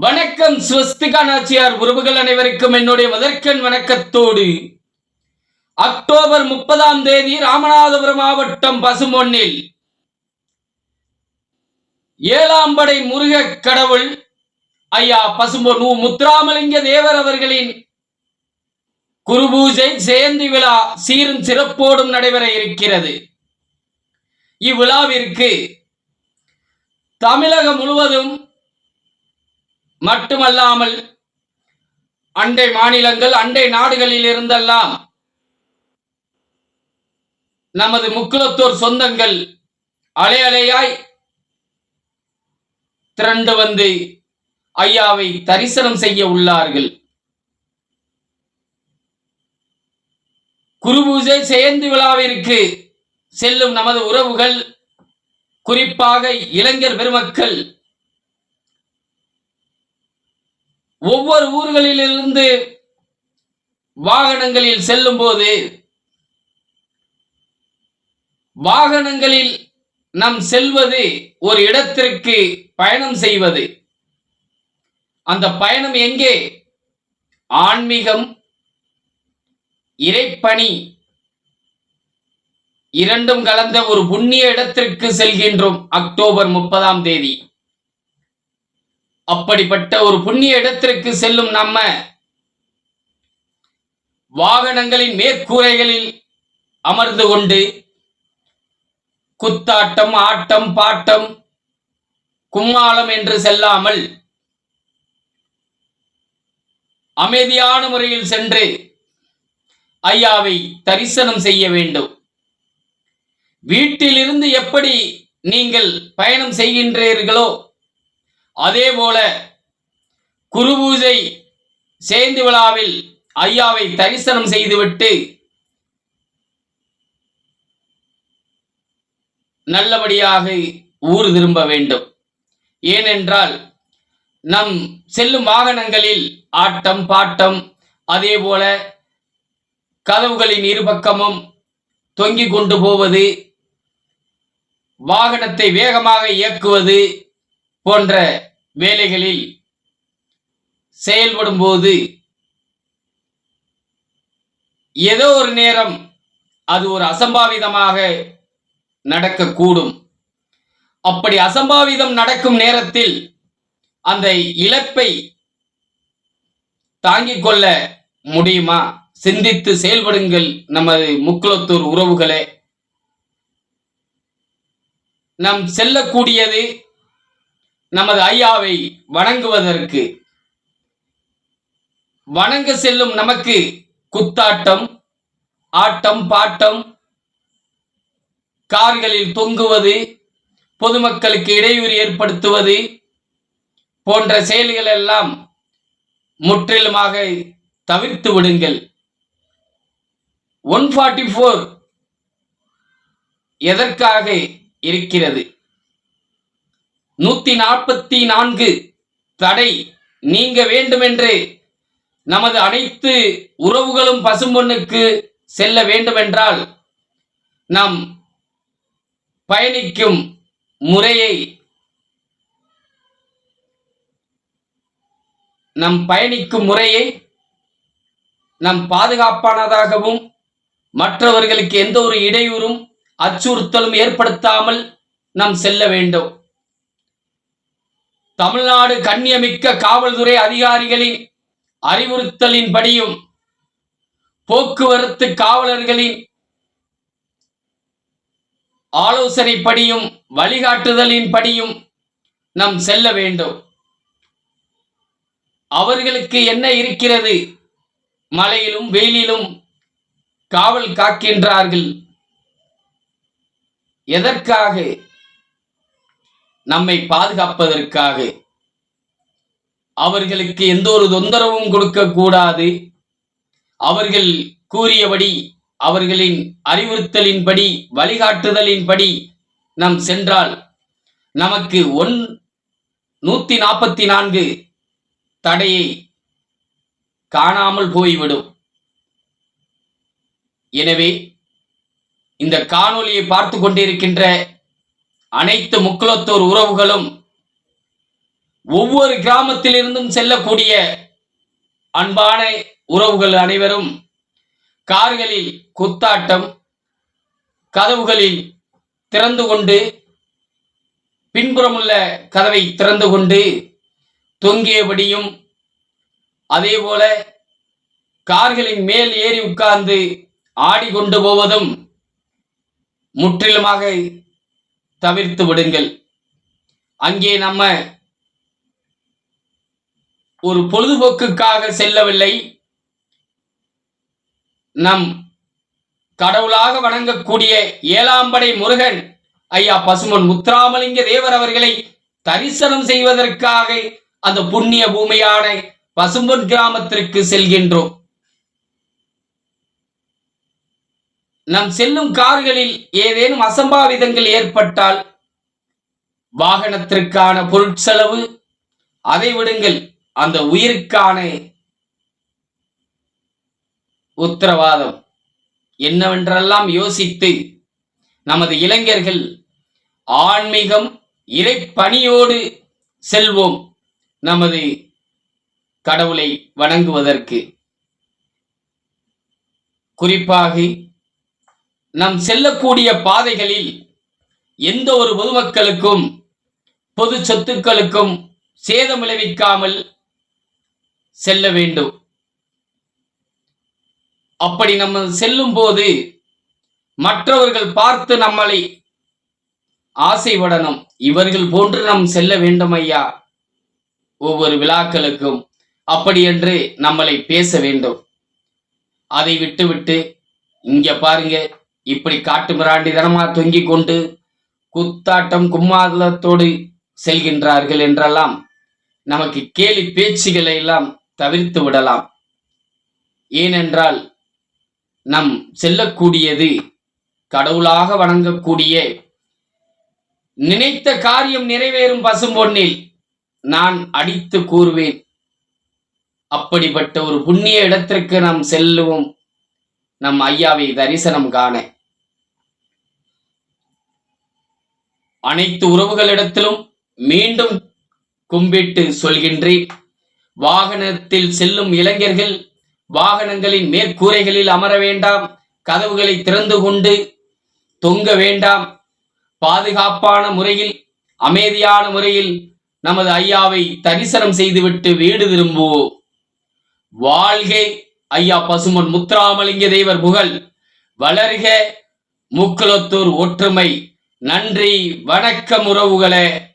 வணக்கம் ஸ்வஸ்திகா நாச்சியார். உறவுகள் அனைவருக்கும் என்னுடைய முதற்கண் வணக்கத்தோடு அக்டோபர் முப்பதாம் தேதி ராமநாதபுரம் மாவட்டம் பசுமொன்னில் ஏழாம் படை முருக கடவுள் ஐயா பசும்பொன் முத்துராமலிங்க தேவர் அவர்களின் குருபூஜை ஜெயந்தி விழா சீரும் சிறப்போடும் நடைபெற இருக்கிறது. இவ்விழாவிற்கு தமிழகம் முழுவதும் மட்டுமல்லாமல் அண்டை மாநிலங்கள் அண்டை நாடுகளில் இருந்தெல்லாம் நமது முக்குலத்தோர் சொந்தங்கள் அலை அலையாய் திரண்டு வந்து ஐயாவை தரிசனம் செய்ய உள்ளார்கள். குருபூஜை சேர்ந்து விழாவிற்கு செல்லும் நமது உறவுகள் குறிப்பாக இளைஞர் பெருமக்கள் ஒவ்வொரு ஊர்களிலிருந்து வாகனங்களில் செல்லும் போது வாகனங்களில் நம் செல்வது ஒரு இடத்திற்கு பயணம் செய்வது. அந்த பயணம் எங்கே? ஆன்மீகம் இறைப்பணி இரண்டும் கலந்த ஒரு புண்ணிய இடத்திற்கு செல்கின்றோம் அக்டோபர் முப்பதாம் தேதி. அப்படிப்பட்ட ஒரு புண்ணிய இடத்திற்கு செல்லும் நம்ம வாகனங்களின் மேற்கூரைகளில் அமர்ந்து கொண்டு குத்தாட்டம் ஆட்டம் பாட்டம் கும்மாளம் என்று செல்லாமல் அமைதியான முறையில் சென்று ஐயாவை தரிசனம் செய்ய வேண்டும். வீட்டிலிருந்து எப்படி நீங்கள் பயணம் செய்கின்றீர்களோ அதே போல குருபூஜை சேந்து விழாவில் ஐயாவை தரிசனம் செய்துவிட்டு நல்லபடியாக ஊர் திரும்ப வேண்டும். ஏனென்றால் நம் செல்லும் வாகனங்களில் ஆட்டம் பாட்டம் அதே போல கதவுகளின் இருபக்கமும் தொங்கிக் கொண்டு போவது வாகனத்தை வேகமாக இயக்குவது போன்ற வேலைகளில் செயல்படும் போது ஏதோ ஒரு நேரம் அது ஒரு அசம்பாவிதமாக நடக்கக்கூடும். அப்படி அசம்பாவிதம் நடக்கும் நேரத்தில் அந்த இழப்பை தாங்கிக் கொள்ள முடியுமா? சிந்தித்து செயல்படுங்கள் நமது முக்குளத்தூர் உறவுகளே. நம் செல்லக்கூடியது நமது ஐயாவை வணங்குவதற்கு. வணங்க செல்லும் நமக்கு குத்தாட்டம் ஆட்டம் பாட்டம் கார்களில் தொங்குவது பொதுமக்களுக்கு இடையூறு ஏற்படுத்துவது போன்ற செயல்கள் எல்லாம் முற்றிலுமாக தவிர்த்து விடுங்கள். ஒன் ஃபார்ட்டி ஃபோர் எதற்காக இருக்கிறது? நூத்தி நாற்பத்தி நான்கு தடை நீங்க வேண்டுமென்று நமது அனைத்து உறவுகளும் பசும்பொன்னுக்கு செல்ல வேண்டுமென்றால் நாம் பயணிக்கும் முறையை நம் பயணிக்கும் முறையை நம் பாதுகாப்பானதாகவும் மற்றவர்களுக்கு எந்த ஒரு இடையூறும் அச்சுறுத்தலும் ஏற்படுத்தாமல் நாம் செல்ல வேண்டும். தமிழ்நாடு கண்ணியமிக்க காவல்துறை அதிகாரிகளின் அறிவுறுத்தலின்படியும் போக்குவரத்து காவலர்களின் ஆலோசனைப்படியும் வழிகாட்டுதலின்படியும் நாம் செல்ல வேண்டும். அவர்களுக்கு என்ன இருக்கிறது? மழையிலும் வெயிலிலும் காவல் காக்கின்றார்கள். எதற்காக? நம்மை பாதுகாப்பதற்காக. அவர்களுக்கு எந்த ஒரு தொந்தரவும் கொடுக்க கூடாது. அவர்கள் கூறியபடி அவர்களின் அறிவுறுத்தலின்படி வழிகாட்டுதலின்படி நாம் சென்றால் நமக்கு ஒன் நூத்தி நாற்பத்தி நான்கு தடையை காணாமல் போய்விடும். எனவே இந்த காணொளியை பார்த்து கொண்டிருக்கின்ற அனைத்து முக்குலத்தோர் உறவுகளும் ஒவ்வொரு கிராமத்திலிருந்தும் செல்லக்கூடிய அன்பான உறவுகள் அனைவரும் கார்களில் குத்தாட்டம் கதவுகளில் திறந்து கொண்டு பின்புறமுள்ள கதவை திறந்து கொண்டு தொங்கியபடியும் அதேபோல கார்களின் மேல் ஏறி உட்கார்ந்து ஆடிக்கொண்டு போவதும் முற்றிலுமாக தவிர்த்து விடுங்கள். அங்கே நம்ம ஒரு பொழுதுபோக்குக்காக செல்லவில்லை. நம் கடவுளாக வணங்கக்கூடிய ஏழாம்படை முருகன் ஐயா பசுமன் முத்துராமலிங்க தேவர் அவர்களை தரிசனம் செய்வதற்காக அந்த புண்ணிய பூமியான பசும்பொன் கிராமத்திற்கு செல்கின்றோம். நம் செல்லும் கார்களில் ஏதேனும் அசம்பாவிதங்கள் ஏற்பட்டால் வாகனத்திற்கான பொருட்செலவு அதை விடுங்கள். அந்த உயிருக்கான உத்தரவாதம் என்னவென்றெல்லாம் யோசித்து நமது இளைஞர்கள் ஆன்மீகம் இறைப்பணியோடு செல்வோம் நமது கடவுளை வணங்குவதற்கு. குறிப்பாக நம் செல்லக்கூடிய பாதைகளில் எந்த ஒரு பொதுமக்களுக்கும் பொது சொத்துக்களுக்கும் சேதம் விளைவிக்காமல் செல்ல வேண்டும். அப்படி நம்ம செல்லும் போது மற்றவர்கள் பார்த்து நம்மளை ஆசைப்படணும். இவர்கள் போன்று நாம் செல்ல வேண்டும் ஐயா. ஒவ்வொரு விழாக்களுக்கும் அப்படி என்று நம்மளை பேச வேண்டும். அதை விட்டுவிட்டு இங்க பாருங்க. இப்படி காட்டு மிராண்டிதனமா தொங்கிக் கொண்டு குத்தாட்டம் கும்மாதத்தோடு செல்கின்றார்கள் என்றெல்லாம் நமக்கு கேலி பேச்சுகளை எல்லாம் தவிர்த்து விடலாம். ஏனென்றால் நம் செல்லக்கூடியது கடவுளாக வணங்கக்கூடிய நினைத்த காரியம் நிறைவேறும் பசும்பொன்னில் நான் அடித்து கூறுவேன். அப்படிப்பட்ட ஒரு புண்ணிய இடத்திற்கு நாம் செல்லுவோம். நம் ஐயாவை தரிசனம் காண. அனைத்து உறவுகளிடத்திலும் மீண்டும் கும்பிட்டு சொல்கின்றேன். வாகனத்தில் செல்லும் இளைஞர்கள் வாகனங்களின் மேற்கூரைகளில் அமர வேண்டாம். கதவுகளை திறந்து கொண்டு தொங்க வேண்டாம். பாதுகாப்பான முறையில் அமைதியான முறையில் நமது ஐயாவை தரிசனம் செய்துவிட்டு வீடு திரும்புவோம். வாழ்கை ஐயா பசுமன் முத்துராமலிங்க தேவர் புகழ். வளர்க முக்குளத்தூர் ஒற்றுமை. நன்றி வணக்கம் உறவுகளே.